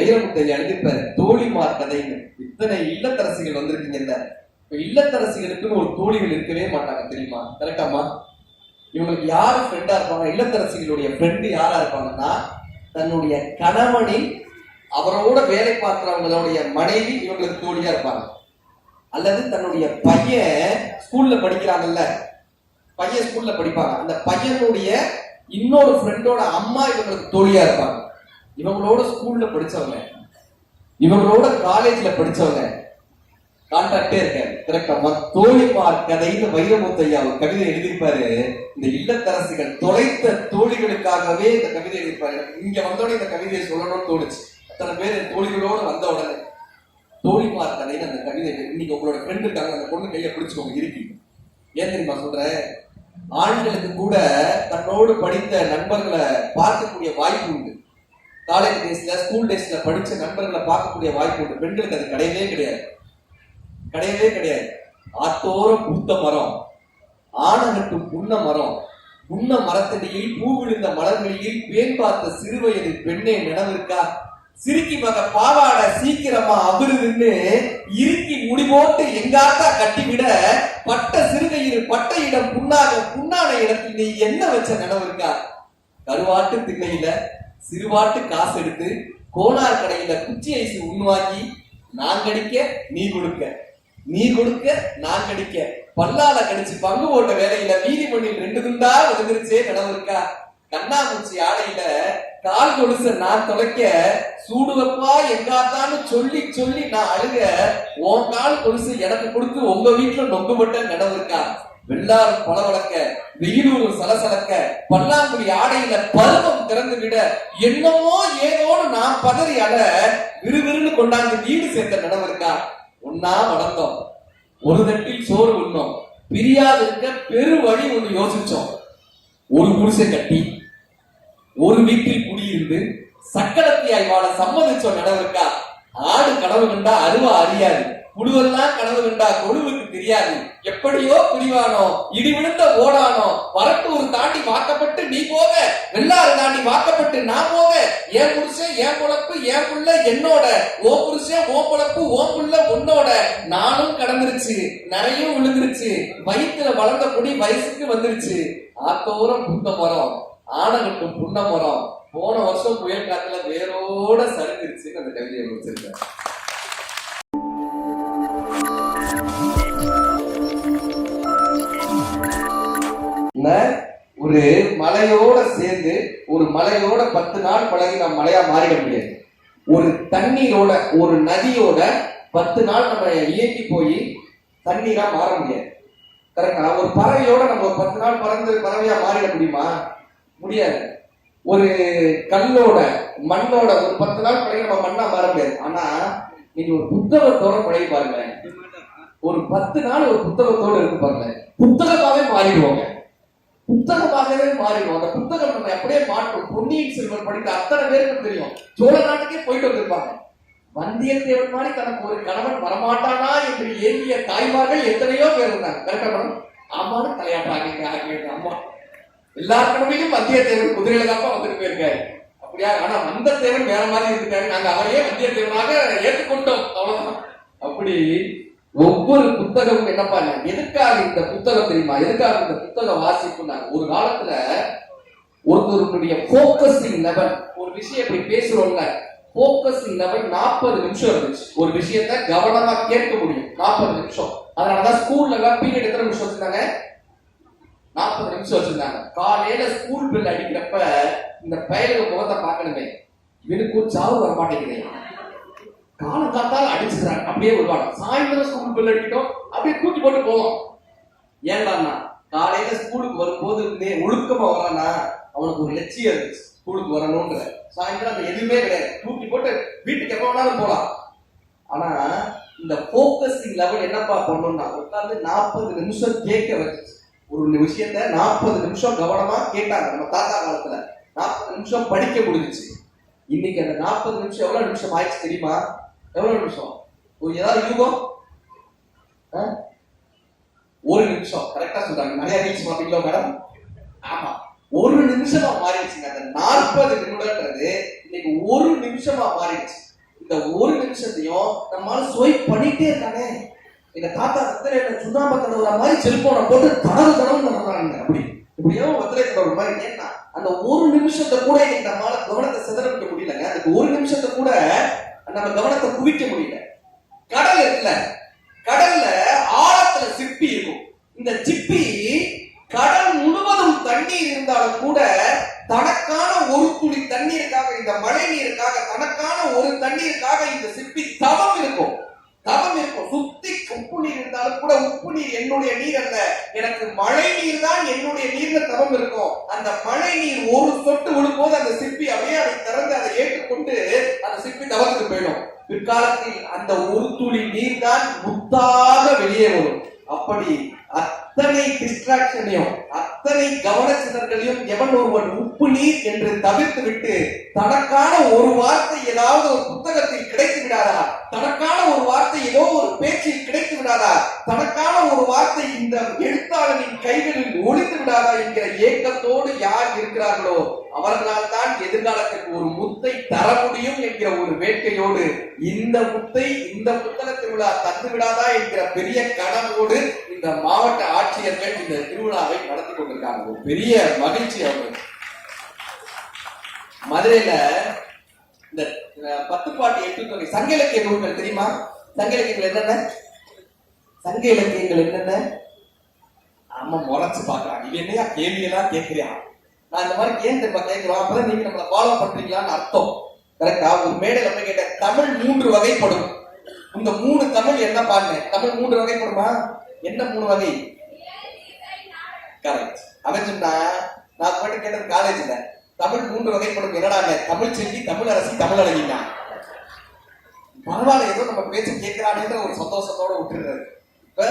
வைரமுத்தையா எழுதியிருப்பாரு தோழிமார் கதைன்னு. இத்தனை இல்லத்தரசிகள் வந்திருக்கீங்கல்ல இப்ப இல்லத்தரசிகளுக்குன்னு ஒரு தோழிகள் இருக்கவே மாட்டாங்க தெரியுமா? கரெக்டாமா இவங்களுக்கு யாரு ஃப்ரெண்டா இருப்பாங்க? இல்லத்தரசிகளுடைய ஃப்ரெண்டு யாரா இருப்பாங்கன்னா தன்னுடைய கணவனின் அவரோட வேலை பார்க்கிறவங்களுடைய மனைவி இவங்களுக்கு தோழியா இருப்பாங்க. அல்லது தன்னுடைய பையன் ஸ்கூல்ல படிக்கிறாங்கல்ல. பையன் ஸ்கூல்ல படிப்பாங்க. அந்த பையனுடைய இன்னொரு ஃப்ரெண்டோட அம்மா இவங்களுக்கு தோழியா இருப்பாங்க. இவங்களோட ஸ்கூல்ல படிச்சவங்க. இவங்களோட காலேஜ்ல படிச்சவங்க. கான்டாக்டே இருக்காரு. கரெக்டா தோழிமார் கதைன்னு வைரமுத்தையா கவிதை எழுதியிருப்பாரு. இந்த இல்லத்தரசிகள் தொலைத்த தோழிகளுக்காகவே இந்த கவிதை எழுதியிருப்பாரு. இங்க வந்தோட இந்த கவிதையை சொல்லணும்னு தோணுச்சு. அத்தனை பேர் தோழிகளோட வந்த உடனே. தோழிமார் கதைன்னு அந்த கவிதை இன்னைக்கு உங்களோட ஃப்ரெண்டு இருக்காங்க. அந்த பொண்ணு கையை பிடிச்சுக்கோங்க. இருக்கீங்க ஏன் தெரியுமா சொல்றேன் ஆண்களுக்கு கூட தன்னோடு படித்த நண்பர்களை பார்க்கக்கூடிய வாய்ப்பு உண்டு. காலேஜ் டேஸ்ல ஸ்கூல் டேஸ்ல படிச்ச நண்பர்களை பார்க்கக்கூடிய வாய்ப்பு உண்டு. பெண்களுக்கு அது கிடையவே கிடையாது. கிடையவே கிடையாது. ஆத்தோரம் பூத்த மரம் ஆனகட்டு புன்ன மரம் புண்ண மரத்தடியில் பூ விழுந்த மலர்களில் பேன் பார்த்த சிறுவயது பெண்ணே நினைவிருக்கா? சிரிக்கி மக பாவாடை சீக்கிரமா அபிருதுன்னு இறுக்கி முடி போட்டு எங்காத்தா கட்டிவிட பட்ட சிறுகையில் பட்ட இடம் புண்ணாக புண்ணான இடத்தில் நீ என்ன வச்ச நினைவு இருக்கா? கருவாட்டு திண்ணையில சிறுவாட்டு காசு எடுத்து கோனார் கடையில குச்சி ஐஸ் உண்வாக்கி நான் கடிக்க நீ கொடுக்க. நீ கொடுக்க நான் கடிக்க. பல்லால கடிச்சு பங்கு போட்ட வேலையில வீதி மண்ணில் ரெண்டு துண்டா விழுந்துருச்சே நினைவு இருக்கா கண்ணாமூச்சி ஆடையில கால் கொலுச நான் தொலைக்க சூடுவப்பா எங்காத்தான்னு சொல்லி சொல்லி நான் அழுக உன் கால் கொலுசு எனக்கு கொடுத்து உங்க வீட்டுல நொங்குபட்ட நடந்திருக்கா இருக்கா வெள்ளாரம் பளவளக்க வெயிலூர் சலசலக்க பல்லாங்குடி ஆடையில பருவம் திறந்து விட என்னமோ ஏதோன்னு நான் பதறி அட விறுவிறுன்னு கொண்டாந்து வீடு சேர்த்த நினைவு இருக்கா? ஒன்னா வளர்ந்தோம். ஒரு தட்டில் சோறு உண்ணோம். பிரியாது இருக்க பெரு வழி ஒன்று யோசிச்சோம். ஒரு குடிசை கட்டி ஒரு வீட்டில் குடியிருந்து சக்கரத்தியாய் வாழ சம்மதிச்சோம் நடவருக்கா ஆடு கனவு கண்டா அருவா அறியாது. முடிவெல்லாம் கனவு கண்டா கொழுவுக்கு தெரியாது. எப்படியோ பிரிவானோ இடி விழுந்த ஓடானோ வரட்டூர் தாண்டி வாக்கப்பட்டு நீ போக வெள்ளாறு தாண்டி வாக்கப்பட்டு நான் போக என் புருஷன் என் பொழப்பு என் புள்ள என்னோட ஓ புருஷன் ஓ பொழப்பு ஓ புள்ள உன்னோட. நானும் கடந்துருச்சு நிறைய விழுந்துருச்சு வயிற்றுல வளர்ந்த குடி வயசுக்கு வந்துருச்சு. ஆத்தோரம் புத்த மரம் ஆனகட்டும் புண்ண மரம். போன வருஷம் புயல் காத்துல வேரோட சரிஞ்சிருச்சுன்னு அந்த கவிதையை முடிச்சிருக்கேன். ஒரு மலையோட சேர்ந்து ஒரு மலையோட பத்து நாள் பழகி நம்ம மலையா மாறிட முடியாது. ஒரு தண்ணீரோட ஒரு நதியோட பத்து நாள் நம்ம இயக்கி போய் தண்ணீரா மாற முடியாது. கரெக்டா? ஒரு பறவையோட நம்ம ஒரு பத்து நாள் பறந்து பறவையா மாறிட முடியுமா? முடியாது. ஒரு கல்லோட மண்ணோட ஒரு பத்து நாள் பழகி நம்ம மண்ணா மாற முடியாது. ஆனா நீங்க ஒரு புத்தகத்தோட பழகி பாருங்க ஒரு பத்து நாள் ஒரு புத்தகத்தோட இருக்கு பாருங்க புத்தகமாவே மாறிடுவோங்க. புத்தகமாகவே மாறிடும் அந்த புத்தகம் நம்ம அப்படியே மாற்றும் பொன்னியின் செல்வன் படித்த அத்தனை பேருக்கு தெரியும். சோழ நாட்டுக்கே போயிட்டு வந்திருப்பாங்க. வந்தியத்தேவன் மாதிரி தனக்கு ஒரு கணவன் வரமாட்டானா என்று ஏங்கிய தாய்மார்கள் எத்தனையோ பேர் இருந்தாங்க. கரெக்டா மேடம் ஆமான்னு தலையாட்டாங்க ஆகிய அம்மா. எல்லார் கடமையும் வந்தியத்தேவன் குதிரையில தான் வந்துட்டு போயிருக்காரு. அப்படியா? ஆனா வந்த தேவன் வேற மாதிரி இருக்காரு நாங்க அவரையே வந்தியத்தேவனாக ஏற்றுக்கொண்டோம். அவ்வளவுதான். அப்படி ஒவ்வொரு புத்தகமும் என்னப்பா எதுக்காக இந்த புத்தகம் தெரியுமா? எதுக்காக இந்த புத்தக வாசிப்புனாங்க ஒரு காலத்துல ஒருத்தருடைய போக்கஸிங் லெவல் ஒரு விஷயம் இப்படி பேசுறோம்ல போக்கஸிங் லெவல் நாற்பது நிமிஷம் இருந்துச்சு. ஒரு விஷயத்த கவனமா கேட்க முடியும். நாற்பது நிமிஷம். அதனாலதான் ஸ்கூல்ல எல்லாம் பீரியட் எத்தனை நிமிஷம் வச்சிருந்தாங்க? நாற்பது நிமிஷம் வச்சிருந்தாங்க. காலையில ஸ்கூல் பில் அடிக்கிறப்ப இந்த பயலுக்கு முகத்தை பார்க்கணுமே. இவனுக்கு ஒரு சாவு வர மாட்டேங்கிறேன் காலம் காத்தால அடிச்சுறாங்க அப்படியே விடுவாங்க சாயந்தரம் பில் அடிக்கட்டும் அப்படியே தூக்கி போட்டு போவோம். ஏன்டாண்ணா காலையில ஸ்கூலுக்கு வரும்போது இருந்தே ஒழுக்கமா வரானா அவனுக்கு ஒரு லட்சியம் இருந்துச்சு ஸ்கூலுக்கு வரணும்ன்ற. சாயந்தரம் அது எதுவுமே கிடையாது. தூக்கி போட்டு வீட்டுக்கு எப்ப வேணாலும் போலாம். ஆனா இந்த போக்கஸிங் லெவல் என்னப்பா பண்ணணும்னா உட்காந்து நாற்பது நிமிஷம் கேட்க வச்சு. ஒரு விஷயத்த நாற்பது நிமிஷம் கவனமா கேட்டாங்க. நம்ம தாத்தா காலத்துல நாற்பது நிமிஷம் படிக்க முடிஞ்சுச்சு. இன்னைக்கு அந்த நாற்பது நிமிஷம் எவ்வளவு நிமிஷம் ஆயிடுச்சு தெரியுமா? எவ்வளவு நிமிஷம்? ஒரு ஏதாவது யூகம்? ஒரு நிமிஷம். கரெக்டா சொல்றாங்க. நிறைய ரீல்ஸ் மாட்டீங்களோ மேடம் ஆமா. ஒரு நிமிஷமா மாறிடுச்சுங்க. அந்த நாற்பது நிமிடம்ன்றது இன்னைக்கு ஒரு நிமிஷமா மாறிடுச்சு. இந்த ஒரு நிமிஷத்தையும் நம்மளால ஸ்வைப் பண்ணிட்டே இருக்கானே. எங்க தாத்தா ரத்தனை சுண்ணாம்பு தடவுற மாதிரி செல்போனை போட்டு தடவு தடவு நடந்தாங்க அப்படி. இப்படியோ ரத்தனை தடவுற மாதிரி ஏன்னா அந்த ஒரு நிமிஷத்தை கூட இன்னைக்கு நம்மளால கவனத்தை சிதற முடியலங்க. அதுக்கு ஒரு நிமிஷத்தை கூட நம்ம கவனத்தை குவிக்க முடியல. கடல் இருக்குல்ல. கடல்ல ஆழத்துல சிப்பி இருக்கும். இந்த சிப்பி கடல் முழுவதும் தண்ணீர் இருந்தாலும் கூட தனக்கான ஒரு துளி தண்ணீருக்காக இந்த மழை நீருக்காக தனக்கான ஒரு தண்ணீருக்காக இந்த சிப்பி தவம் இருக்கும். தவம் இருக்கும். சுத்தி உப்பு நீர் இருந்தாலும் கூட உப்பு நீர் என்னுடைய நீர் அல்ல. எனக்கு மழை நீர் தான் என்னுடைய நீர்ல தவம் இருக்கும். அந்த மழை நீர் ஒரு சொட்டு விழும்போது அந்த சிப்பி அப்படியே அதை திறந்து அதை ஏற்றுக்கொண்டு அந்த சிப்பி தவத்துக்கு போயிடும். பிற்காலத்தில் அந்த ஒரு துளி நீர் தான் முத்தாக வெளியே வரும். அப்படி அத்தனை டிஸ்ட்ராக்ஷனையும் அத்தனை கவன கவனச்சிதறலையும் எவன் ஒருவன் உப்பு நீர் என்று தவிர்த்து விட்டு தனக்கான ஒரு வார்த்தை ஏதாவது ஒரு புத்தகத்தில் கிடைத்து விடாதா? தனக்கான ஒரு வார்த்தை ஏதோ ஒரு பேச்சில் கிடைத்து விடாதா? தனக்கான ஒரு வார்த்தை இந்த எழுத்தாளரின் கைகளில் ஒழித்து விடாதா என்கிற ஏக்கத்தோடு யார் இருக்கிறார்களோ? அவர்களால் தான் எதிர்காலத்திற்கு ஒரு முத்தை தர முடியும் என்கிற ஒரு வேட்கையோடு இந்த முத்தை இந்த புத்தக திருவிழா தந்து விடாதா என்கிற பெரிய கனவோடு இந்த மாவட்ட ஆட்சியர்கள் இந்த திருவிழாவை நடத்தி கொண்டிருக்காங்க. ஒரு பெரிய மகிழ்ச்சி அவர்கள் மதுரையில இந்த பத்து பாட்டு எட்டு தொகை. சங்க இலக்கிய நூல்கள் தெரியுமா? சங்க இலக்கியங்கள் என்னென்ன? சங்க இலக்கியங்கள் என்னென்ன? ஆமா முறைச்சு பாக்குறாங்க இது என்னையா கேள்வி எல்லாம் கேட்கிறியா நான் இந்த மாதிரி ஏன் தெரியுமா கேட்கிறோம் அப்பதான் நீங்க நம்மளை ஃபாலோ பண்றீங்களான்னு அர்த்தம். கரெக்டா ஒரு மேடையில போய் கேட்டேன் தமிழ் மூன்று வகைப்படும். இந்த மூணு தமிழ் என்ன பாருங்க? தமிழ் மூன்று வகைப்படுமா? என்ன மூணு வகை? கரெக்ட் அவன் சொன்னா நான் போயிட்டு கேட்டது காலேஜ்ல தமிழ் மூன்று வகைப்படும் என்னடாங்க? தமிழ் செல்வி தமிழ் அரசி தமிழ் அழகினா. பரவாயில்ல ஏதோ நம்ம பேச்சு கேட்கிறானேன்ற ஒரு சந்தோஷத்தோட விட்டுருறாரு இப்ப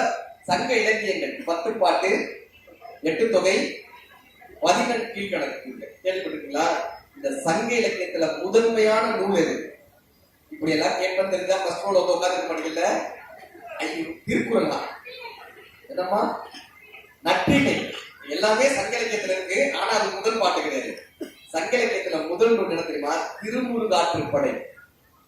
சங்க இலக்கியங்கள் பத்து பாட்டு எட்டு தொகை பதினெட்டு கீழ்கணக்கு கேள்விப்பட்டிருக்கீங்களா? இந்த சங்க இலக்கியத்துல முதன்மையான நூல் எது? இப்படி எல்லாம் கேட்பது தெரிஞ்சா ஃபர்ஸ்ட் ரோல வந்து உட்கார்ந்து படிக்கல ஐயோ திருக்குறள் என்னம்மா? நற்றிணை எல்லாமே சங்க இலக்கியத்துல இருக்கு. ஆனா அது முதல் பாட்டு கிடையாது. சங்க இலக்கியத்துல முதல் நூல் என்ன தெரியுமா? திருமுருகாற்றுப்படை.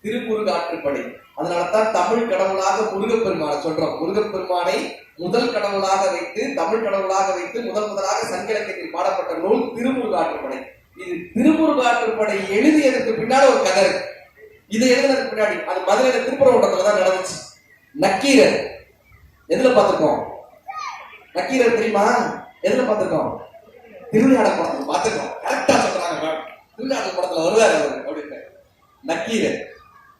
திருமுருகாற்றுப்படை. அதனாலதான் தமிழ் கடவுளாக முருகப்பெருமானை சொல்றோம். முருகப்பெருமானை முதல் கடவுளாக வைத்து தமிழ் கடவுளாக வைத்து முதல் முதலாக சங்க பாடப்பட்ட நூல் திருமுருகாற்றுப்படை இது திருமுருகாற்றுப்படை எழுதியதற்கு பின்னாடி ஒரு கதை இருக்கு. இதை எழுதுனதுக்கு பின்னாடி அது மதுரையில திருப்பரங்குன்றத்துல தான் நடந்துச்சு. நக்கீரர். எதுல பார்த்திருக்கோம்? நக்கீரர் தெரியுமா? எதுல பார்த்திருக்கோம்? திருவிளையாட படத்துல பார்த்திருக்கோம். கரெக்டா சொல்றாங்க மேம். படத்துல வருவாரு அவரு அப்படின்னு நக்கீரர்.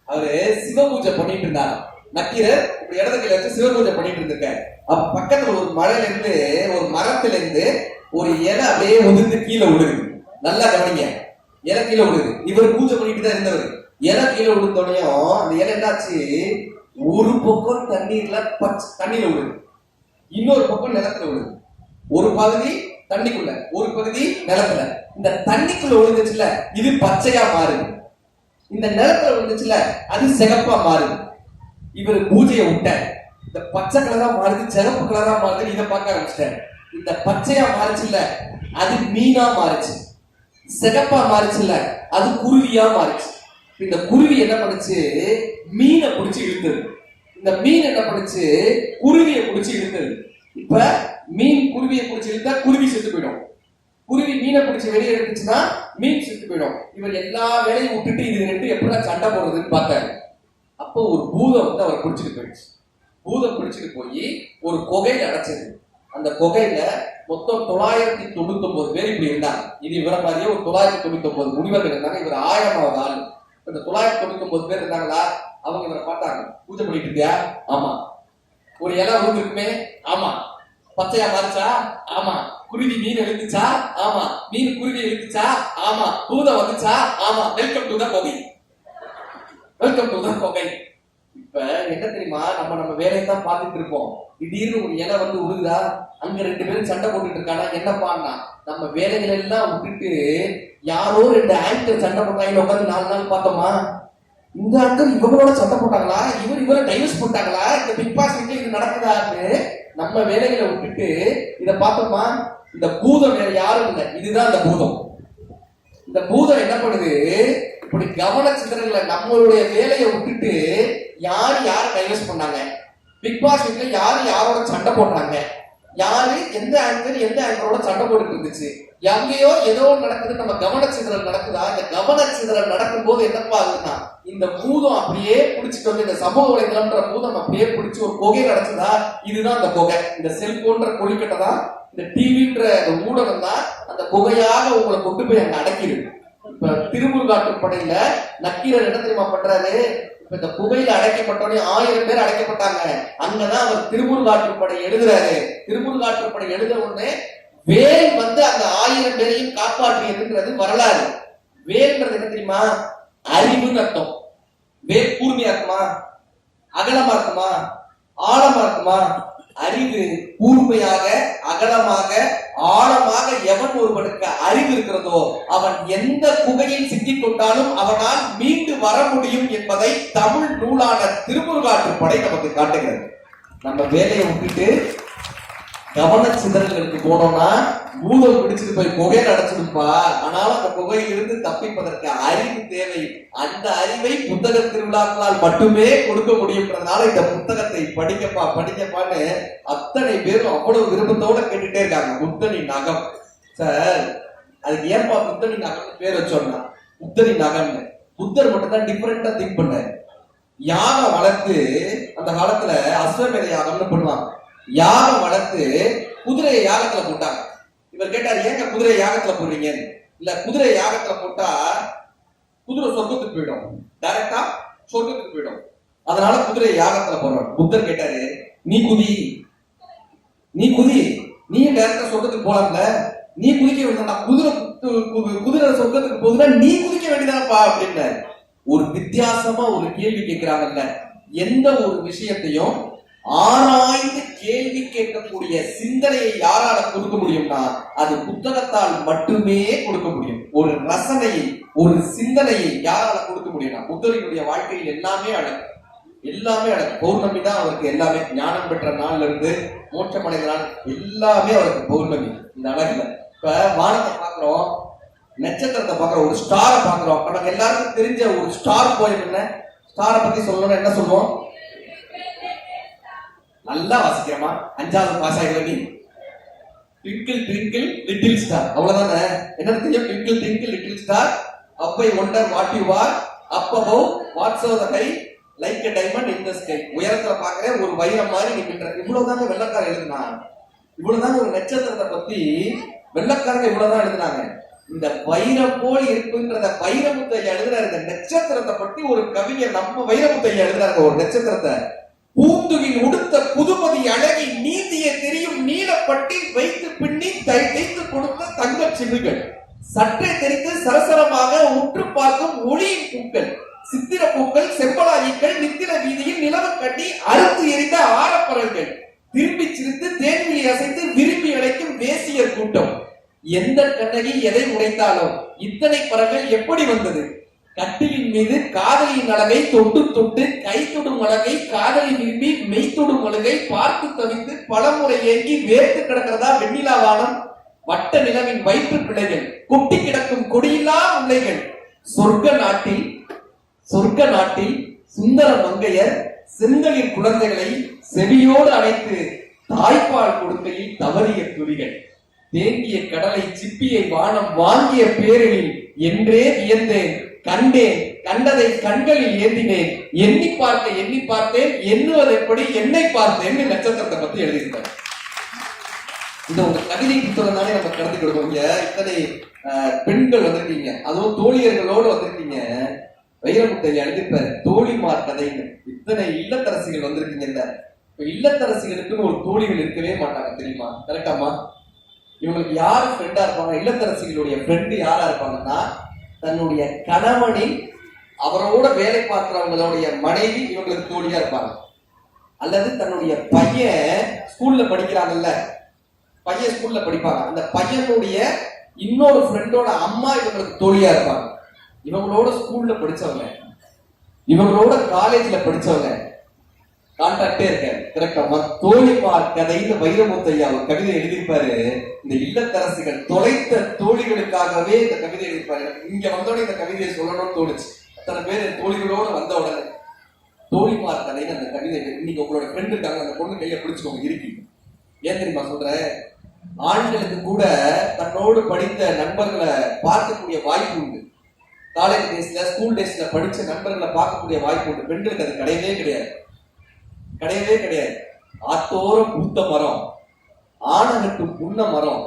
அவரு சிவ பூஜை பண்ணிட்டு இருந்தாரு நக்கீரர் இப்படி இடது கையில வச்சு சிவபூஜை பண்ணிட்டு இருந்திருக்காரு. அப்ப பக்கத்துல ஒரு மழையில இருந்து ஒரு மரத்துல இருந்து ஒரு இலை அப்படியே உதிர்ந்து கீழே விழுது நல்லா கவனிங்க. இலை கீழே விழுது இவர் பூஜை பண்ணிட்டு தான் இருந்தவர். இலை கீழே விழுந்தோடனையும் அந்த இலை என்னாச்சு? ஒரு பக்கம் தண்ணீர்ல பச்சை தண்ணியில விழுது இன்னொரு பக்கம் நிலத்துல விழுது ஒரு பகுதி தண்ணிக்குள்ள ஒரு பகுதி நிலத்துல. இந்த தண்ணிக்குள்ள விழுந்துச்சுல இது பச்சையா மாறுது. இந்த நிலத்துல விழுந்துச்சுல அது சிகப்பா மாறுது. இவர் பூஜையை விட்டார். இந்த பச்சை கலரா மாறுது சிறப்பு கலரா மாறுது இதை பார்க்க ஆரம்பிச்சிட்டாரு. இந்த பச்சையா மாறுச்சுல்ல அது மீனா மாறுச்சு. சிகப்பா மாறுச்சுல்ல அது குருவியா மாறுச்சு. இந்த குருவி என்ன பண்ணுச்சு? மீனை பிடிச்சி இழுத்தது. இந்த மீன் என்ன பண்ணுச்சு? குருவியை பிடிச்சி இழுத்தது. இப்ப மீன் குருவியை பிடிச்சி இழுத்தா குருவி செத்து போயிடும். குருவி மீனை பிடிச்சி வெளியே எடுத்துச்சுன்னா மீன் செத்து போயிடும். இவர் எல்லா வேலையும் விட்டுட்டு இது ரெண்டு எப்படிலாம் சண்டை போடுறதுன்னு பார்த்தாரு. அப்போ ஒரு பூதம் வந்து அவர் பிடிச்சிட்டு போயிடுச்சு. பூதம் பிடிச்சிட்டு போய் ஒரு குகையில அடைச்சது. அந்த கொகையில மொத்தம் தொள்ளாயிரத்தி தொண்ணூத்தி ஒன்பது பேர் இப்படி இருந்தாங்க. இது இவரை மாதிரியே ஒரு தொள்ளாயிரத்தி தொண்ணூத்தி ஒன்பது முனிவர்கள் இருந்தாங்க. இவர் ஆயிரமாவது ஆள். இந்த தொள்ளாயிரத்தி தொண்ணூத்தி ஒன்பது பேர் இருந்தாங்களா? அவங்க இவரை பார்த்தாங்க. பூஜை பண்ணிட்டு இருக்கியா? ஆமா. ஒரு இலை விழுந்துருக்குமே ஆமா. பச்சையா மாறிச்சா? ஆமா. குருவி மீன் எழுந்துச்சா? ஆமா. மீன் குருவி எழுந்துச்சா? ஆமா. பூதம் வந்துச்சா? ஆமா. வெல்கம் டு த கோவில் வெல்கம் டு த கோவை இப்ப என்ன தெரியுமா? நம்ம நம்ம வேலையை தான் பார்த்துட்டு இருப்போம் திடீர்னு ஒரு இலை வந்து உழுகுதா அங்க ரெண்டு பேரும் சண்டை போட்டுட்டு இருக்கானா என்ன என்னப்பான்னா நம்ம வேலைகள் எல்லாம் விட்டுட்டு யாரோ ரெண்டு ஆங்கர் சண்டை போட்டாங்க உட்காந்து நாலு நாள் பார்த்தோமா? இந்த ஆட்கள் இவங்களோட சண்டை போட்டாங்களா? இவர் இவரை டைவர்ஸ் போட்டாங்களா இந்த பிக் பாஸ் இது நடக்குதான்னு நம்ம வேலைகளை விட்டுட்டு இதை பார்த்தோமா? இந்த பூதம் வேற யாரும் இல்லை. இதுதான் அந்த பூதம். இந்த பூதம் என்ன பண்ணுது? இப்படி கவன சிதறல நம்மளுடைய வேலையை விட்டுட்டு யார் யார டைவர்ஸ் பண்ணாங்க? பிக் பாஸ் வீட்ல யாரு யாரோட சண்டை போடுறாங்க யாரு எந்த ஆங்கர் எந்த ஆங்கரோட சண்டை போட்டுட்டு இருந்துச்சு? எங்கேயோ ஏதோ நடக்குது நம்ம கவன சிதறல் நடக்குதா? இந்த கவன சிதறல் நடக்கும் போது என்னப்பா ஆகுதுன்னா இந்த பூதம் அப்படியே பிடிச்சிட்டு வந்து இந்த சமூக வலைதளம்ன்ற பூதம் அப்படியே பிடிச்சி ஒரு புகை அடைச்சதா இதுதான் அந்த புகை இந்த செல்போன்ற கொழிக்கட்டை தான் இந்த டிவின்ற இந்த ஊடகம் தான் அந்த புகையாக உங்களை கொண்டு போய் அங்க அடக்கிடுது திருமுருகாற்று படையில நக்கீரர் என்ன தெரியுமா பண்றாரு? இப்ப இந்த புகையில அடைக்கப்பட்டோடனே ஆயிரம் பேர் அடைக்கப்பட்டாங்க. அங்கதான் அவர் திருமுருகாற்று படை எழுதுறாரு. திருமுருகாற்று படை எழுத உடனே வேல் வந்து அந்த ஆயிரம் பேரையும் காப்பாற்றியதுன்றது வரலாறு. வேல்ன்றது என்ன தெரியுமா? அறிவுன்னு அர்த்தம். வேல் கூர்மையா இருக்குமா? அகலமா இருக்குமா? ஆழமா இருக்குமா? அறிவு கூர்மையாக அகலமாக ஆழமாக எவன் ஒருவனுக்கு அறிவு இருக்கிறதோ அவன் எந்த குகையில் சிக்கிக் கொண்டாலும் அவனால் மீண்டு வர முடியும் என்பதை தமிழ் நூலான திருமுருகாற்று படை நமக்கு காட்டுகிறது. நம்ம வேலையை விட்டுட்டு கவன சிதறலுக்கு போனோம்னா பூதம் பிடிச்சிட்டு போய் புகையில அடைச்சிருப்பா ஆனாலும் அந்த புகையிலிருந்து தப்பிப்பதற்கு அறிவு தேவை. அந்த அறிவை புத்தக திருவிழாக்களால் மட்டுமே கொடுக்க முடியும்ன்றதுனால இந்த புத்தகத்தை படிக்கப்பா படிக்கப்பான்னு அத்தனை பேரும் அவ்வளவு விருப்பத்தோட கேட்டுட்டே இருக்காங்க. புத்தனி நகம். சார் அதுக்கு ஏன்பா புத்தனி நகம்னு பேர் வச்சோம்னா? புத்தனி நகம்னு. புத்தர் மட்டும் தான் டிஃபரெண்டா திங்க் பண்ண யாகம் வளர்த்து அந்த காலத்துல அஸ்வமேத யாகம்னு பண்ணுவாங்க. யாகம் வளர்த்து குதிரையை யாகத்துல போட்டாங்க. இவர் கேட்டார் ஏங்க குதிரை யாகத்துல போடுறீங்க இல்ல குதிரை யாகத்துல போட்டா குதிரை சொர்க்கத்துக்கு போயிடும். டைரக்டா சொர்க்கத்துக்கு போயிடும். அதனால குதிரை யாகத்துல போடுறோம் புத்தர் கேட்டாரு நீ குதி. நீ குதி. நீ டைரக்டா சொர்க்கத்துக்கு போலாம்ல? நீ குதிக்க வேண்டாம். குதிரை குதிரை சொர்க்கத்துக்கு போகுதுன்னா நீ குதிக்க வேண்டியதானப்பா? அப்படின்னாரு. ஒரு வித்தியாசமா ஒரு கேள்வி கேட்கிறாங்கல்ல எந்த ஒரு விஷயத்தையும் ஆராய்ந்து கேள்வி கேட்கக்கூடிய சிந்தனையை யாரால கொடுக்க முடியும்னா அது புத்தகத்தால் மட்டுமே கொடுக்க முடியும். ஒரு ரசனையை ஒரு சிந்தனையை யாரால கொடுக்க முடியும்னா புத்தரினுடைய வாழ்க்கையில் எல்லாமே அடங்கும். எல்லாமே அடங்கும். பௌர்ணமி தான் அவருக்கு எல்லாமே. ஞானம் பெற்ற நாள்ல இருந்து மோட்சம் நாள் எல்லாமே அவருக்கு பௌர்ணமி. இந்த அழகுல. இப்ப வானத்தை பாக்குறோம் நட்சத்திரத்தை பாக்குறோம் ஒரு ஸ்டாரை பாக்குறோம் நமக்கு எல்லாருக்கும் தெரிஞ்ச ஒரு ஸ்டார் போயம் என்ன? ஸ்டாரை பத்தி சொல்லணும்னா என்ன சொல்லுவோம்? நல்லா வாசிக்கிறமா அஞ்சாவது பாஸ் ஆகி ட்விங்கிள் ட்விங்கிள் லிட்டில் ஸ்டார் அவ்வளவுதானே? என்ன தெரியும்? Twinkle twinkle little star how I wonder what you are up what's oh the high like a diamond in the sky உயரத்துல பாக்குறேன் ஒரு வைரம் மாதிரி நிக்கின்ற. இவ்வளவுதாங்க வெள்ளக்கார எழுதுனா இவ்வளவுதாங்க ஒரு நட்சத்திரத்தை பத்தி வெள்ளக்காரங்க இவ்வளவுதான் எழுதுனாங்க. இந்த வைரம் போல் இருக்குன்றத வைரமுத்தையா எழுதுறாரு இந்த நட்சத்திரத்தை பத்தி ஒரு கவிஞர் நம்ம வைரமுத்தையா எழுதுறாங்க ஒரு நட்சத்திரத்தை. பூந்துகில் உடுத்த புதுமதி அழகை நீந்திய தெரியும் நீலப்பட்டி வைத்து பின்னி தை தைத்து கொடுத்த தங்க சில்லுகள் சற்றே தெரித்து சரசரமாக உற்று பார்க்கும் ஒளியின் பூக்கள். சித்திர பூக்கள் செம்பலாயிக்கள் நித்திர வீதியில் நிலவு கட்டி அறுத்து எரிந்த ஆரப்பரல்கள் திரும்பி சிரித்து தேன்மொழி அசைத்து விரும்பி அழைக்கும் வேசியர் கூட்டம். எந்த கண்ணகி எதை உடைத்தாலும் இத்தனை பறவை எப்படி வந்தது? கட்டிலின் மீது காதலியின் அழகை தொட்டு தொட்டு கை தொடும் அழகை காதலி விரும்பி மெய் தொடும் அழகை பார்த்து தவித்து பலமுறை ஏங்கி வேர்த்து கிடக்கிறதா வெண்ணிலா வானம்? வட்ட நிலவின் வயிற்று பிள்ளைகள் குட்டி கிடக்கும் கொடியில்லா முல்லைகள். சொர்க்க நாட்டில் சொர்க்க நாட்டில் சுந்தர மங்கையர் செங்கலின் குழந்தைகளை செவியோடு அணைத்து தாய்ப்பால் கொடுக்கையில் தவறிய துளிகள். தேங்கிய கடலை சிப்பியை வானம் வாங்கிய பேரில் என்றே வியந்தேன். கண்டேன் கண்டதை கண்களில் ஏந்தினேன். எண்ணி பார்க்க எண்ணி பார்த்தேன் எண்ணுவது எப்படி என்னை பார்த்தேன் நட்சத்திரத்தை பத்தி எழுதியிருக்கார் இந்த உங்க கவிதை புத்தகம் தானே நம்ம கடந்து கொடுப்போம் இத்தனை பெண்கள் வந்திருக்கீங்க. அதுவும் தோழியர்களோடு வந்திருக்கீங்க. வைரமுத்தை எழுதிப்பாரு தோழிமார் கதைன்னு. இத்தனை இல்லத்தரசிகள் வந்திருக்கீங்க இந்த இப்ப இல்லத்தரசிகளுக்குன்னு ஒரு தோழிகள் இருக்கவே மாட்டாங்க தெரியுமா? கரெக்டாமா இவங்களுக்கு யார் ஃப்ரெண்டா இருப்பாங்க? இல்லத்தரசிகளுடைய ஃப்ரெண்டு யாரா இருப்பாங்கன்னா தன்னுடைய கணவனின் அவரோட வேலை பார்க்கிறவங்களுடைய மனைவி இவங்களுக்கு தோழியா இருப்பாங்க. அல்லது தன்னுடைய பையன் ஸ்கூல்ல படிக்கிறாங்கல்ல பையன் ஸ்கூல்ல படிப்பாங்க. அந்த பையனுடைய இன்னொரு ஃப்ரெண்டோட அம்மா இவங்களுக்கு தோழியா இருப்பாங்க. இவங்களோட ஸ்கூல்ல படிச்சவங்க. இவங்களோட காலேஜ்ல படிச்சவங்க. கான்டாக்டே இருக்காரு. கரெக்டா தோழிமார் கதைன்னு வைரமுத்தையா ஒரு கவிதை எழுதியிருப்பாரு. இந்த இல்லத்தரசுகள் தொலைத்த தோழிகளுக்காகவே இந்த கவிதை எழுதியிருப்பாரு. இங்க வந்தோடனே இந்த கவிதையை சொல்லணும்னு தோணுச்சு. அத்தனை பேர் தோழிகளோடு தோழிகளோட வந்த உடனே தோழிமார் கதைன்னு அந்த கவிதை இன்னைக்கு உங்களோட ஃப்ரெண்டு இருக்காங்க. அந்த பொண்ணு கையை பிடிச்சுக்கோங்க. இருக்கீங்க ஏன் தெரியுமா சொல்றேன் ஆண்களுக்கு கூட தன்னோடு படித்த நண்பர்களை பார்க்கக்கூடிய வாய்ப்பு உண்டு. காலேஜ் டேஸ்ல ஸ்கூல் டேஸ்ல படிச்ச நண்பர்களை பார்க்கக்கூடிய வாய்ப்பு உண்டு. பெண்களுக்கு அது கிடையவே கிடையாது. கிடையவே கிடையாது. ஆத்தோரம் பூத்த மரம் ஆணகட்டும் புன்ன மரம்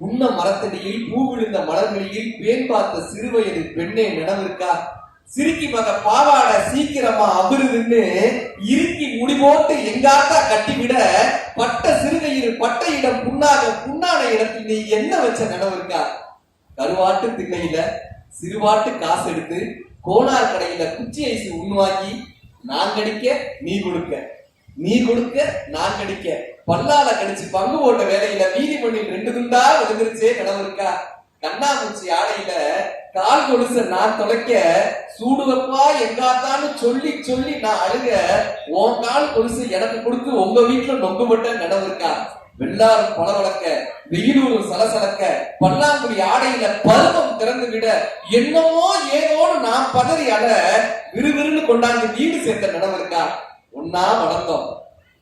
புண்ண மரத்தடியில் பூ விழுந்த மலர்களில் பேன் பார்த்த சிறுவயது பெண்ணே நினைவிருக்கா? சிரிக்கி மத பாவாட சீக்கிரமா அபிருதுன்னு இறுக்கி முடிபோட்டு எங்காத்தா கட்டிவிட பட்ட சிறுகையில் பட்ட இடம் புண்ணாக புண்ணான இடத்தில் நீ என்ன வச்ச நினைவு கருவாட்டு திண்ணையில சிறுவாட்டு காசு எடுத்து கோனார் கடையில குச்சி ஐசி உண்வாங்கி நான் கடிக்க நீ கொடுக்க. நீ கொடுக்க நான் கடிக்க. பல்லால கடிச்சு பங்கு போட்ட வேலையில மீதி மண்ணில் ரெண்டு துண்டா விழுந்துருச்சே கனவு இருக்கா கண்ணாமூச்சி ஆடையில கால் கொலுச நான் தொலைக்க சூடுவப்பா எங்காத்தான்னு சொல்லி சொல்லி நான் அழுக உன் கால் கொலுசு எனக்கு கொடுத்து உங்க வீட்டுல நொங்குபட்ட கனவு இருக்கா வெள்ளாரும் பளவளக்க வெயிலூரும் சலசலக்க பல்லாங்குடி ஆடையில பருவம் திறந்து விட என்னமோ ஏதோன்னு நான் பதறி அட விறுவிறுன்னு கொண்டாந்து வீடு சேர்த்த நினைவு இருக்கா ஒன்னா வளர்ந்தோம்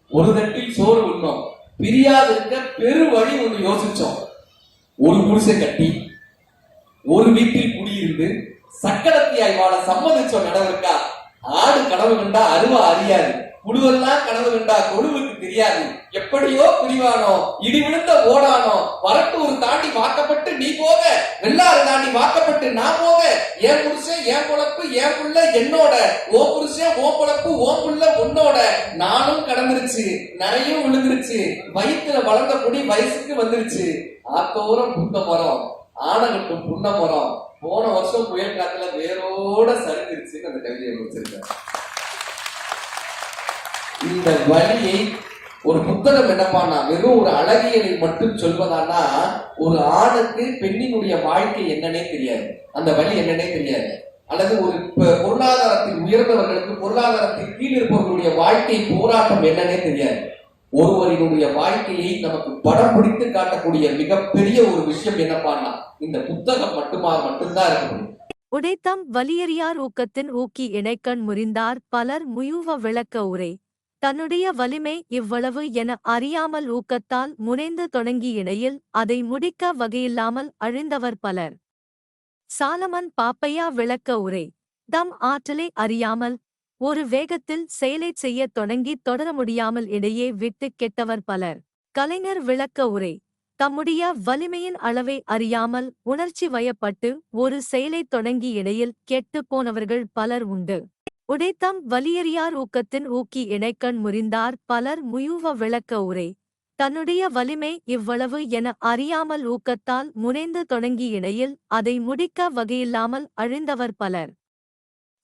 ஒரு தட்டில் சோறு உண்ணோம். பிரியாது இருக்க பெரு வழி ஒன்று யோசிச்சோம். ஒரு குடிசை கட்டி ஒரு வீட்டில் குடியிருந்து சக்கரத்தியாய் வாழ சம்மதிச்சோம். நடவு இருக்கா? ஆடு கனவு கண்டா அருவா அறியாது. குடுவெல்லாம் கனவு கண்டா கொடுவுக்கு தெரியாது. எப்படியோ பிரிவானோ இடி விழுந்த ஓடானோ வரட்டூர் தாண்டி வாக்கப்பட்டு நீ போக வெள்ளாறு தாண்டி வாக்கப்பட்டு நான் போக என் புருஷன் என் பொழப்பு என் புள்ள என்னோட ஓ புருஷன் ஓ பொழப்பு ஓ புள்ள உன்னோட. நானும் கடந்துருச்சு நரையும் விழுந்துருச்சு வயிற்றுல வளர்ந்த குடி வயசுக்கு வந்துருச்சு. ஆத்தோரம் புத்த மரம் ஆனகட்டும் புண்ண மரம். போன வருஷம் புயல் காத்துல வேரோட சரிஞ்சிருச்சுன்னு அந்த கவிதையை முடிச்சிருக்கேன் இந்த வழியை ஒரு புத்தகம் என்னப்பானா வெறும் ஒரு அழகியலை மட்டும் சொல்வதானா ஒரு ஆணுக்கு பெண்ணினுடைய வாழ்க்கை என்னன்னே தெரியாது. அந்த வழி என்னன்னே தெரியாது. அல்லது ஒரு பொருளாதாரத்தில் உயர்ந்தவர்களுக்கு பொருளாதாரத்தில் கீழ் இருப்பவர்களுடைய வாழ்க்கை போராட்டம் என்னன்னே தெரியாது. ஒருவரினுடைய வாழ்க்கையை நமக்கு படம் பிடித்து காட்டக்கூடிய மிகப்பெரிய ஒரு விஷயம் என்னப்பானா இந்த புத்தகம் மட்டுமா மட்டும்தான் இருக்க உடைத்தம் வலியறியார் ஊக்கத்தின் ஊக்கி இணைக்கண் முறிந்தார் பலர் முயுவ விளக்க உரை. தன்னுடைய வலிமை இவ்வளவு என அறியாமல் ஊக்கத்தால் முனைந்து தொடங்கி இணையில் அதை முடிக்க வகையில்லாமல் அழிந்தவர் பலர். சாலமன் பாப்பையா விளக்க உரை. தம் ஆற்றலை அறியாமல் ஒரு வேகத்தில் செயலைச் செய்யத் தொடங்கி தொடர முடியாமல் இடையே விட்டுக் கெட்டவர் பலர். கலைஞர் விளக்க உரை. தம்முடைய வலிமையின் அளவை அறியாமல் உணர்ச்சி வயப்பட்டு ஒரு செயலைத் தொடங்கி இடையில் கெட்டுப் போனவர்கள் பலர் உண்டு. உடைத்தம் வலியறியார் ஊக்கத்தின் ஊக்கி இணைக்கண் முறிந்தார் பலர் முயூவ விளக்க உரை. தன்னுடைய வலிமை இவ்வளவு என அறியாமல் ஊக்கத்தால் முனைந்து தொடங்கி இடையில் அதை முடிக்க வகையில்லாமல் அழிந்தவர் பலர்.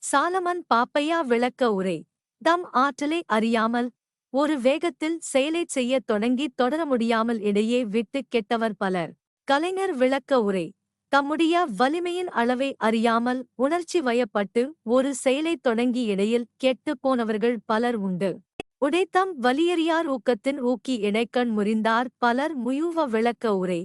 சாலமன் பாப்பையா விளக்க உரை. தம் ஆற்றலை அறியாமல் ஒரு வேகத்தில் செயலைச் செய்யத் தொடங்கி தொடர முடியாமல் இடையே விட்டுக் கெட்டவர் பலர். கலைஞர் விளக்க உரை. தம்முடைய வலிமையின் அளவை அறியாமல் உணர்ச்சி வயப்பட்டு ஒரு செயலைத் தொடங்கி இடையில் கெட்டுப் போனவர்கள் பலர் உண்டு. உடைத்தம் வலியறியார் ஊக்கத்தின் ஊக்கி இணைக்கண் முறிந்தார் பலர் முயூவ விளக்க உரை.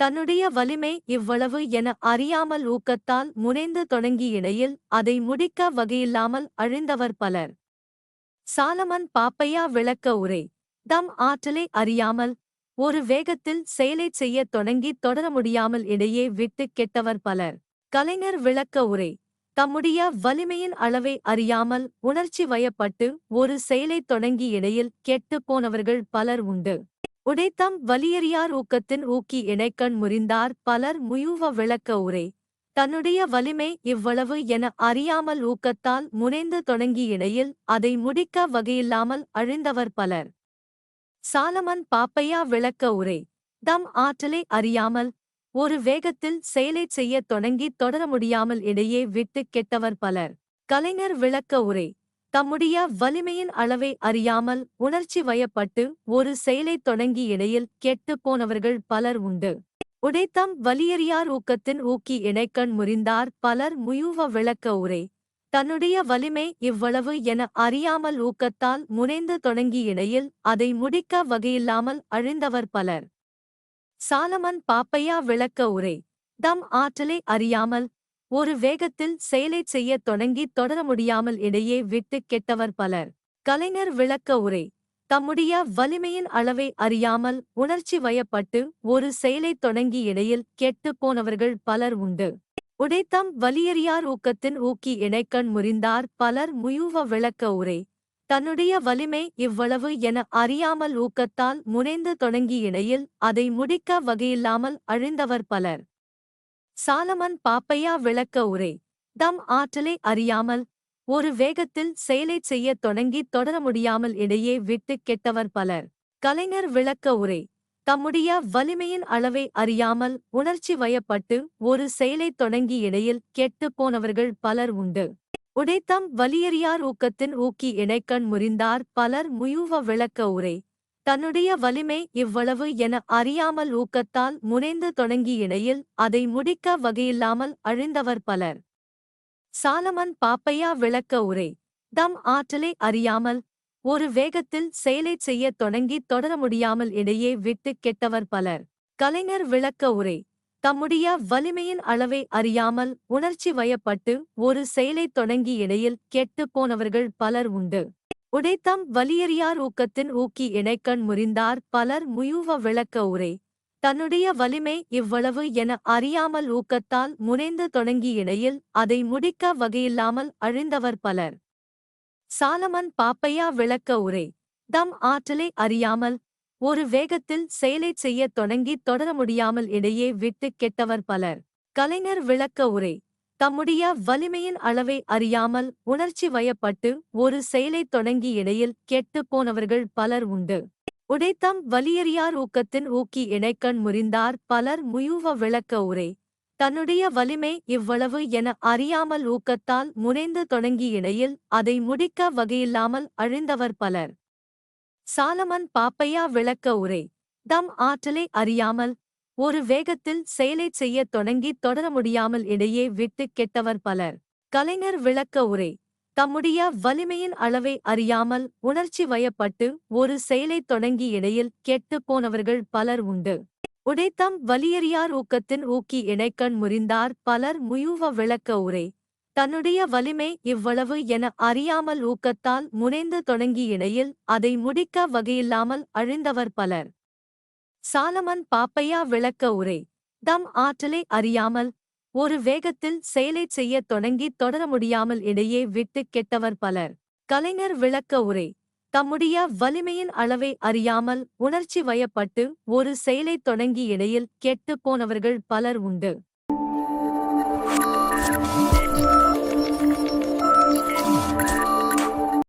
தன்னுடைய வலிமை இவ்வளவு என அறியாமல் ஊக்கத்தால் முனைந்து தொடங்கி இடையில் அதை முடிக்க வகையில்லாமல் அழிந்தவர் பலர். சாலமன் பாப்பையா விளக்க உரை. தம் ஆற்றலை அறியாமல் ஒரு வேகத்தில் செயலைச் செய்யத் தொடங்கி தொடர முடியாமல் இடையே விட்டுக் கெட்டவர் பலர். கலைஞர் விளக்க உரை. தம்முடைய வலிமையின் அளவை அறியாமல் உணர்ச்சி வயப்பட்டு ஒரு செயலைத் தொடங்கி இடையில் கெட்டுப் போனவர்கள் பலர் உண்டு. உடைத்தம் வலியறியார் ஊக்கத்தின் ஊக்கி இணைக்கண் முறிந்தார் பலர் முயூவ விளக்க உரை. தன்னுடைய வலிமை இவ்வளவு என அறியாமல் ஊக்கத்தால் முனைந்து தொடங்கி இடையில் அதை முடிக்க வகையில்லாமல் அழிந்தவர் பலர். சாலமன் பாப்பையா விளக்க உரை. தம் ஆற்றலை அறியாமல் ஒரு வேகத்தில் செயலைச் செய்யத் தொடங்கி தொடர முடியாமல் இடையே விட்டுக் கெட்டவர் பலர். கலைஞர் விளக்க உரை. தம்முடைய வலிமையின் அளவை அறியாமல் உணர்ச்சி வயப்பட்டு ஒரு செயலைத் தொடங்கி இடையில் கெட்டுப் போனவர்கள் பலர் உண்டு. உடைத்தம் வலியறியார் ஊக்கத்தின் ஊக்கி இணைக்கண் முறிந்தார் பலர் முயூவ விளக்க உரை. தன்னுடைய வலிமை இவ்வளவு என அறியாமல் ஊக்கத்தால் முனைந்து தொடங்கி இடையில் அதை முடிக்க வகையில்லாமல் அழிந்தவர் பலர். சாலமன் பாப்பையா விளக்க உரை. தம் ஆற்றலை அறியாமல் ஒரு வேகத்தில் செயலைச் செய்யத் தொடங்கி தொடர முடியாமல் இடையே விட்டுக் கெட்டவர் பலர். கலைஞர் விளக்க உரை. தம்முடைய வலிமையின் அளவை அறியாமல் உணர்ச்சி வயப்பட்டு ஒரு செயலைத் தொடங்கி இடையில் கெட்டுப் போனவர்கள் பலர் உண்டு. உடைத்தம் வலியறியார் ஊக்கத்தின் ஊக்கி இணைக்கண் முறிந்தார் பலர் முயூவ விளக்க உரை. தன்னுடைய வலிமை இவ்வளவு என அறியாமல் ஊக்கத்தால் முனைந்து தொடங்கி இடையில் அதை முடிக்க வகையில்லாமல் அழிந்தவர் பலர். சாலமன் பாப்பையா விளக்க உரை. தம் ஆற்றலை அறியாமல் ஒரு வேகத்தில் செயலைச் செய்யத் தொடங்கி தொடர முடியாமல் இடையே விட்டுக் கெட்டவர் பலர். கலைஞர் விளக்க உரை. தம்முடைய வலிமையின் அளவை அறியாமல் உணர்ச்சி வயப்பட்டு ஒரு செயலைத் தொடங்கி இடையில் கெட்டுப் போனவர்கள் பலர் உண்டு. உடைத்தம் வலியறியார் ஊக்கத்தின் ஊக்கி இணைக்கண் முறிந்தார் பலர் முயூவ விளக்க உரை. தன்னுடைய வலிமை இவ்வளவு என அறியாமல் ஊக்கத்தால் முனைந்து தொடங்கி இடையில் அதை முடிக்க வகையில்லாமல் அழிந்தவர் பலர். சாலமன் பாப்பையா விளக்க உரை. தம் ஆற்றலை அறியாமல் ஒரு வேகத்தில் செயலைச் செய்யத் தொடங்கி தொடர முடியாமல் இடையே விட்டுக் கெட்டவர் பலர். கலைஞர் விளக்க உரை. தம்முடைய வலிமையின் அளவை அறியாமல் உணர்ச்சி வயப்பட்டு ஒரு செயலைத் தொடங்கி இடையில் கெட்டுப் போனவர்கள் பலர் உண்டு. உடைத்தம் வலியறியார் ஊக்கத்தின் ஊக்கி இணைக்கண் முறிந்தார் பலர் முயூவ விளக்க உரை. தன்னுடைய வலிமை இவ்வளவு என அறியாமல் ஊக்கத்தால் முனைந்து தொடங்கி இடையில் அதை முடிக்க வகையில்லாமல் அழிந்தவர் பலர். சாலமன் பாப்பையா விளக்க உரை. தம் ஆற்றலை அறியாமல் ஒரு வேகத்தில் செயலைச் செய்யத் தொடங்கி தொடர முடியாமல் இடையே விட்டுக் கெட்டவர் பலர். கலைஞர் விளக்க உரை. தம்முடைய வலிமையின் அளவை அறியாமல் உணர்ச்சி வயப்பட்டு ஒரு செயலைத் தொடங்கி இடையில் கெட்டுப் போனவர்கள் பலர் உண்டு. உடைத்தம் வலியறியார் ஊக்கத்தின் ஊக்கி இணைக்கண் முறிந்தார் பலர் முயூவ விளக்க உரை. தன்னுடைய வலிமை இவ்வளவு என அறியாமல் ஊக்கத்தால் முனைந்து தொடங்கி இடையில் அதை முடிக்க வகையில்லாமல் அழிந்தவர் பலர். சாலமன் பாப்பையா விளக்க உரை. தம் ஆற்றலை அறியாமல் ஒரு வேகத்தில் செயலைச் செய்யத் தொடங்கி தொடர முடியாமல் இடையே விட்டுக் கெட்டவர் பலர். கலைஞர் விளக்க உரை. தம்முடைய வலிமையின் அளவை அறியாமல் உணர்ச்சி வயப்பட்டு ஒரு செயலைத் தொடங்கி இடையில் கெட்டுப் போனவர்கள் பலர் உண்டு. உடைத்தம் வலியறியார் ஊக்கத்தின் ஊக்கி இணைக்கண் முறிந்தார் பலர் முயூவ விளக்க உரை. தன்னுடைய வலிமை இவ்வளவு என அறியாமல் ஊக்கத்தால் முனைந்து தொடங்கி இடையில் அதை முடிக்க வகையில்லாமல் அழிந்தவர் பலர். சாலமன் பாப்பையா விளக்க உரை. தம் ஆற்றலை அறியாமல் ஒரு வேகத்தில் செயலை செய்யத் தொடங்கி தொடர முடியாமல் இடையே விட்டுக் கெட்டவர் பலர். கலைஞர் விளக்க உரை. தம்முடைய வலிமையின் அளவை அறியாமல் உணர்ச்சி வயப்பட்டு ஒரு செயலைத் தொடங்கி இடையில் கெட்டுப் போனவர்கள் பலர் உண்டு.